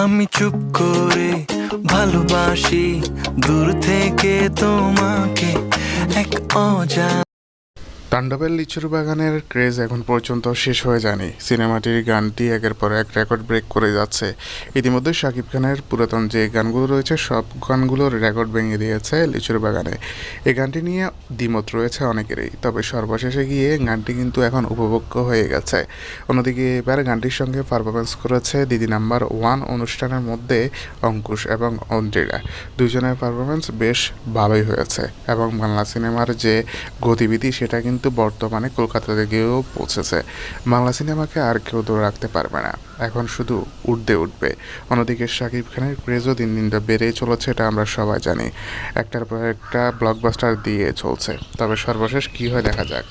আমি চুপ করে ভালোবাসি দূর থেকে তোমাকে এক অজা তাণ্ডবের লিচুর বাগানের ক্রেজ এখন পর্যন্ত শেষ হয়ে যায়নি। সিনেমাটির গানটি একের পর এক রেকর্ড ব্রেক করে যাচ্ছে। ইতিমধ্যে শাকিব খানের পুরাতন যে গানগুলো রয়েছে, সব গানগুলোর রেকর্ড ভেঙে দিয়েছে লিচুর বাগানে। এই গানটি নিয়ে দ্বিমত রয়েছে অনেকেরই, তবে সর্বশেষে গিয়ে গানটি কিন্তু এখন উপভোগ্য হয়ে গেছে। অন্যদিকে এবার গানটির সঙ্গে পারফরমেন্স করেছে দিদি নাম্বার ওয়ান অনুষ্ঠানের মধ্যে অঙ্কুশ এবং অন্দ্রিরা দুজনের পারফরমেন্স বেশ ভালোই হয়েছে এবং বাংলা সিনেমার যে গতিবিধি, সেটা কিন্তু বর্তমানে কলকাতাতে গিয়েও পৌঁছেছে। বাংলা সিনেমাকে আর কেউ ধরে রাখতে পারবে না। এখন শুধু উঠতে উঠবে। অন্যদিকে শাকিব খানের ক্রেজও দিন দিন বেড়েই চলেছে এটা আমরা সবাই জানি। একটার পর একটা ব্লকবাস্টার দিয়ে চলছে। তবে সর্বশেষ কী হয় দেখা যাক।